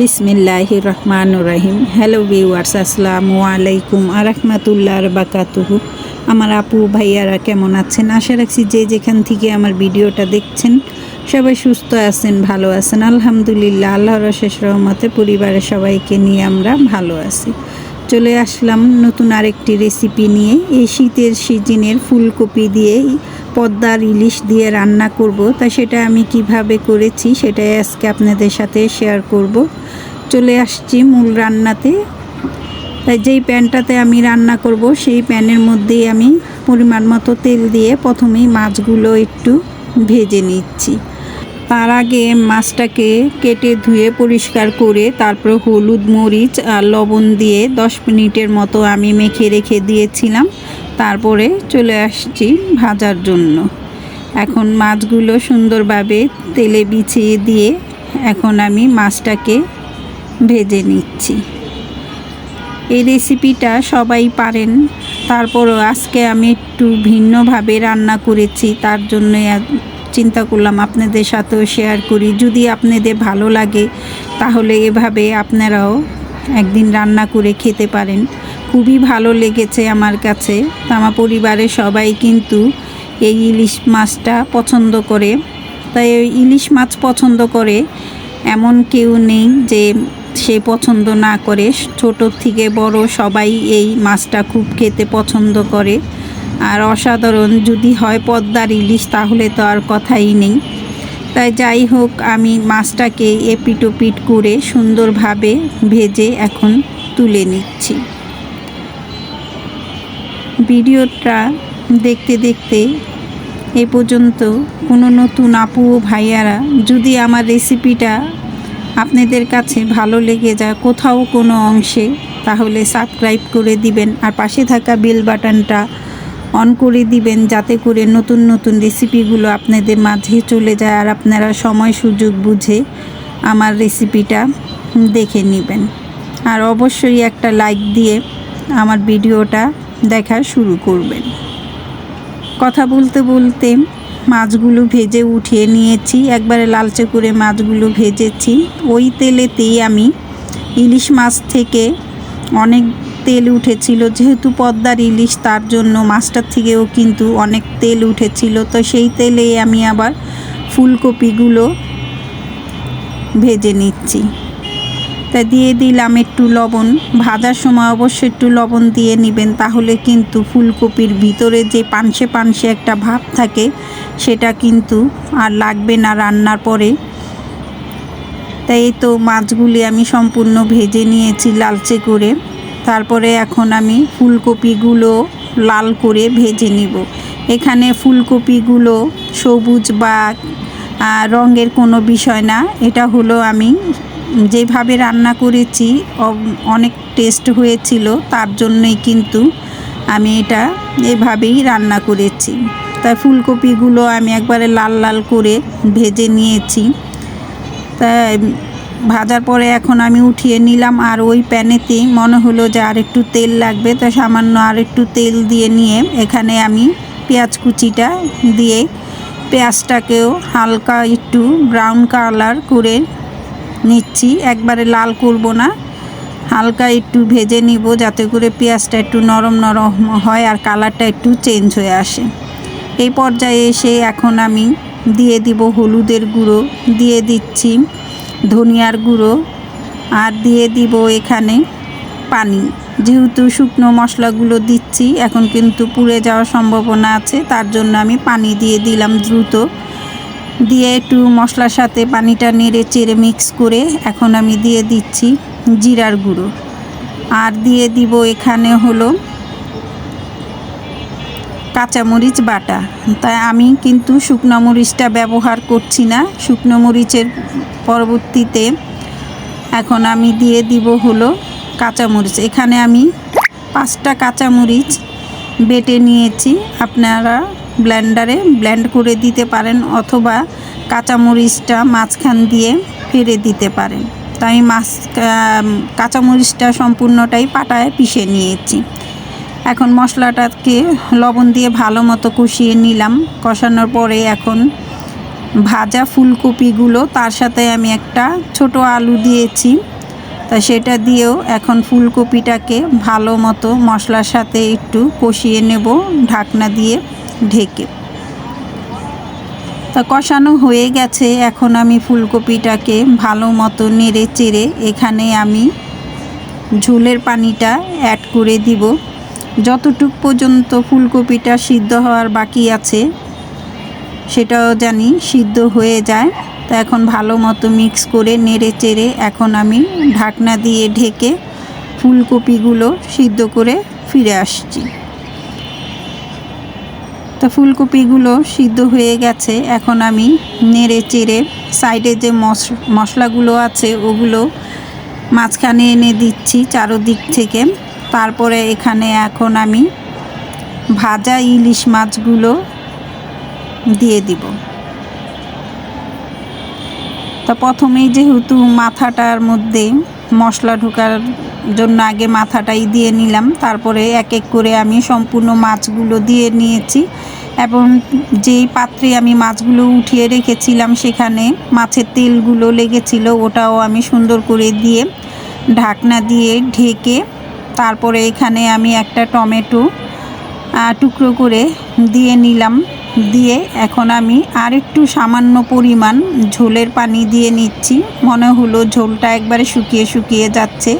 বিসমিল্লাহ রহমান রহিম। Hello viewers আসসালামু আলাইকুম আরহামাতুল্লাহ বাকাতুহু আমার আপু, ভাইয়ারা কেমন আছেন? আশা রাখছি যে যেখান থেকে আমার ভিডিওটা দেখছেন, সবাই সুস্থ আছেন, ভালো আছেন। আলহামদুলিল্লাহ, আল্লাহর শেষ রহমতে পরিবারের সবাইকে নিয়ে আমরা ভালো আছি। চলে আসলাম নতুন আরেকটি রেসিপি নিয়ে। এই শীতের সিজনের ফুলকপি দিয়ে পদ্মার ইলিশ দিয়ে রান্না করব। তা সেটা আমি কীভাবে করেছি সেটাই আজকে আপনাদের সাথে শেয়ার করব। চলে আসছি মূল রান্নাতে। তাই যেই প্যানটাতে আমি রান্না করব, সেই প্যানের মধ্যেই আমি পরিমাণ মতো তেল দিয়ে প্রথমেই মাছগুলো একটু ভেজে নিচ্ছি। তার আগে মাছটাকে কেটে ধুয়ে পরিষ্কার করে, তারপর হলুদ মরিচ আর লবণ দিয়ে দশ মিনিটের মতো আমি মেখে রেখে দিয়েছিলাম। তারপরে চলে আসছি ভাজার জন্য। এখন মাছগুলো সুন্দরভাবে তেলে বিছিয়ে দিয়ে এখন আমি মাছটাকে ভেজে নিচ্ছি। এই রেসিপিটা সবাই পারেন। তারপরও আজকে আমি একটু ভিন্নভাবে রান্না করেছি, তার জন্য চিন্তা করলাম আপনাদের সাথেও শেয়ার করি। যদি আপনাদের ভালো লাগে, তাহলে এভাবে আপনারাও একদিন রান্না করে খেতে পারেন। খুবই ভালো লেগেছে আমার কাছে। আমার পরিবারের সবাই কিন্তু এই ইলিশ মাছটা পছন্দ করে। তাই ইলিশ মাছ পছন্দ করে। এমন কেউ নেই যে সে পছন্দ না করে। ছোট থেকে বড় সবাই এই মাছটা খুব খেতে পছন্দ করে। আর অসাধারণ যদি হয় পদ্মার ইলিশ, তাহলে তো আর কথাই নেই। তাই যাই হোক, আমি মাছটাকে এপিটোপিট করে সুন্দরভাবে ভেজে এখন তুলে নিচ্ছি। ভিডিওটা দেখতে দেখতে এ পর্যন্ত কোনো নতুন আপু ও ভাইয়ারা যদি আমার রেসিপিটা আপনাদের কাছে ভালো লেগে যায় কোথাও কোনো অংশে, তাহলে সাবস্ক্রাইব করে দিবেন আর পাশে থাকা বেল বাটনটা অন করে দিবেন যাতে করে নতুন নতুন রেসিপিগুলো আপনাদের মাঝে চলে যায় আর আপনারা সময় সুযোগ বুঝে আমার রেসিপিটা দেখে নেবেন। আর অবশ্যই একটা লাইক দিয়ে আমার ভিডিওটা দেখা শুরু করবেন। কথা বলতে বলতে মাছগুলো ভেজে উঠিয়ে নিয়েছি। একবারে লালচে করে মাছগুলো ভেজেছি। ওই তেলেতেই আমি ইলিশ মাছ থেকে অনেক তেল উঠেছিল। যেহেতু পদ্মার ইলিশ, তার জন্য মাছটার থেকেও কিন্তু অনেক তেল উঠেছিল। তো সেই তেলেই আমি আবার ফুলকপিগুলো ভেজে নিচ্ছি। তা দিয়ে দিলাম একটু লবণ। ভাজার সময় অবশ্যই একটু লবণ দিয়ে নেবেন, তাহলে কিন্তু ফুলকপির ভিতরে যে পানসে পানসে একটা ভাব থাকে, সেটা কিন্তু আর লাগবে না রান্নার পরে। তাই এই তো মাছগুলি আমি সম্পূর্ণ ভেজে নিয়েছি লালচে করে। তারপরে এখন আমি ফুলকপিগুলো লাল করে ভেজে নিব। এখানে ফুলকপিগুলো সবুজ বা রঙের কোনো বিষয় না। এটা হলো আমি যেভাবে রান্না করেছি অনেক টেস্ট হয়েছিল, তার জন্যই কিন্তু আমি এটা এভাবেই রান্না করেছি। তাই ফুলকপিগুলো আমি একবারে লাল লাল করে ভেজে নিয়েছি। তাই ভাজার পরে এখন আমি উঠিয়ে নিলাম আর ওই প্যানেতেই মনে হলো যে আর একটু তেল লাগবে, তো সামান্য আর একটু তেল দিয়ে নিয়ে এখানে আমি পেঁয়াজ কুচিটা দিয়ে পেঁয়াজটাকেও হালকা একটু ব্রাউন কালার করে নিচ্ছি। একবারে লাল করব না। হালকা একটু ভেজে নিব যাতে করে পেঁয়াজটা একটু নরম নরম হয় আর কালারটা একটু চেঞ্জ হয়ে আসে। এই পর্যায়ে এসে এখন আমি দিয়ে দিব হলুদের গুঁড়ো, দিয়ে দিচ্ছি ধনিয়ার গুঁড়ো আর দিয়ে দিব এখানে পানি। যেহেতু শুকনো মশলাগুলো দিচ্ছি, এখন কিন্তু পুড়ে যাওয়ার সম্ভাবনা আছে, তার জন্য আমি পানি দিয়ে দিলাম দ্রুত। দিয়ে একটু মশলার সাথে পানিটা নেড়ে চেড়ে মিক্স করে এখন আমি দিয়ে দিচ্ছি জিরার গুঁড়ো। আর দিয়ে দিব এখানে হলো কাঁচামরিচ বাটা। তাই আমি কিন্তু শুকনো মরিচটা ব্যবহার করছি না। শুকনো মরিচের পরবর্তীতে এখন আমি দিয়ে দিব হলো কাঁচামরিচ। এখানে আমি পাঁচটা কাঁচামরিচ বেটে নিয়েছি। আপনারা ব্লেন্ডারে ব্লেন্ড করে দিতে পারেন অথবা কাঁচামরিচটা মাঝখান দিয়ে ফেলে দিতে পারেন। তো আমি মাছ কাঁচামরিচটা সম্পূর্ণটাই পাটায় পিষে নিয়েছি। এখন মশলাটাকে লবণ দিয়ে ভালো মতো কষিয়ে নিলাম। কষানোর পরে এখন ভাজা ফুলকপিগুলো তার সাথে আমি একটা ছোট আলু দিয়েছি। তা সেটা দিয়েও এখন ফুলকপিটাকে ভালো মতো মশলার সাথে একটু কষিয়ে নেব। ঢাকনা দিয়ে ঢেকে। তা কষানো হয়ে গেছে। এখন আমি ফুলকপিটাকে ভালো মতো নেড়ে চেড়ে এখানে আমি ঝোলের পানিটা অ্যাড করে দিব। যতটুক পর্যন্ত ফুলকপিটা সিদ্ধ হওয়ার বাকি আছে, সেটাও জানি সিদ্ধ হয়ে যায়। তা এখন ভালো মতো মিক্স করে নেড়ে চেড়ে এখন আমি ঢাকনা দিয়ে ঢেকে ফুলকপিগুলো সিদ্ধ করে ফিরে আসছি। তো ফুলকপিগুলো সিদ্ধ হয়ে গেছে। এখন আমি নেড়ে চেড়ে সাইডে যে মশ- মশলাগুলো আছে, ওগুলো মাঝখানে এনে দিচ্ছি চারোদিক থেকে। তারপরে এখানে এখন আমি ভাজা ইলিশ মাছগুলো দিয়ে দিব। তা প্রথমেই যেহেতু মাথাটার মধ্যে মশলা ঢোকার জন্য আগে মাথাটাই দিয়ে নিলাম। তারপরে এক এক করে আমি সম্পূর্ণ মাছগুলো দিয়ে নিয়েছি এবং যেই পাত্রে আমি মাছগুলো উঠিয়ে রেখেছিলাম সেখানে মাছের তেলগুলো লেগেছিল ওটাও আমি সুন্দর করে দিয়ে ঢাকনা দিয়ে ঢেকে তারপরে এখানে আমি একটা টমেটো টুকরো করে দিয়ে নিলাম। দিয়ে এখন আমি আরেকটু সামান্য পরিমাণ ঝোলের পানি দিয়ে নিচ্ছি। মনে হলো ঝোলটা একবারে শুকিয়ে শুকিয়ে যাচ্ছে।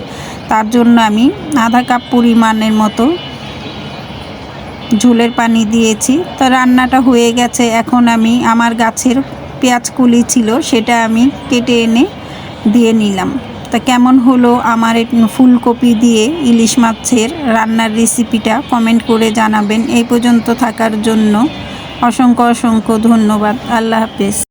তার জন্য আমি আধা কাপ পরিমাণের মতো ঝোলের পানি দিয়েছি। তো রান্নাটা হয়ে গেছে। এখন আমি আমার গাছের পেঁয়াজ কলি ছিল সেটা আমি কেটে এনে দিয়ে নিলাম। তা কেমন হলো আমার ফুলকপি দিয়ে ইলিশ মাছের রান্নার রেসিপিটা কমেন্ট করে জানাবেন। এই পর্যন্ত থাকার জন্য অসংখ্য অসংখ্য ধন্যবাদ। আল্লাহ হাফেজ।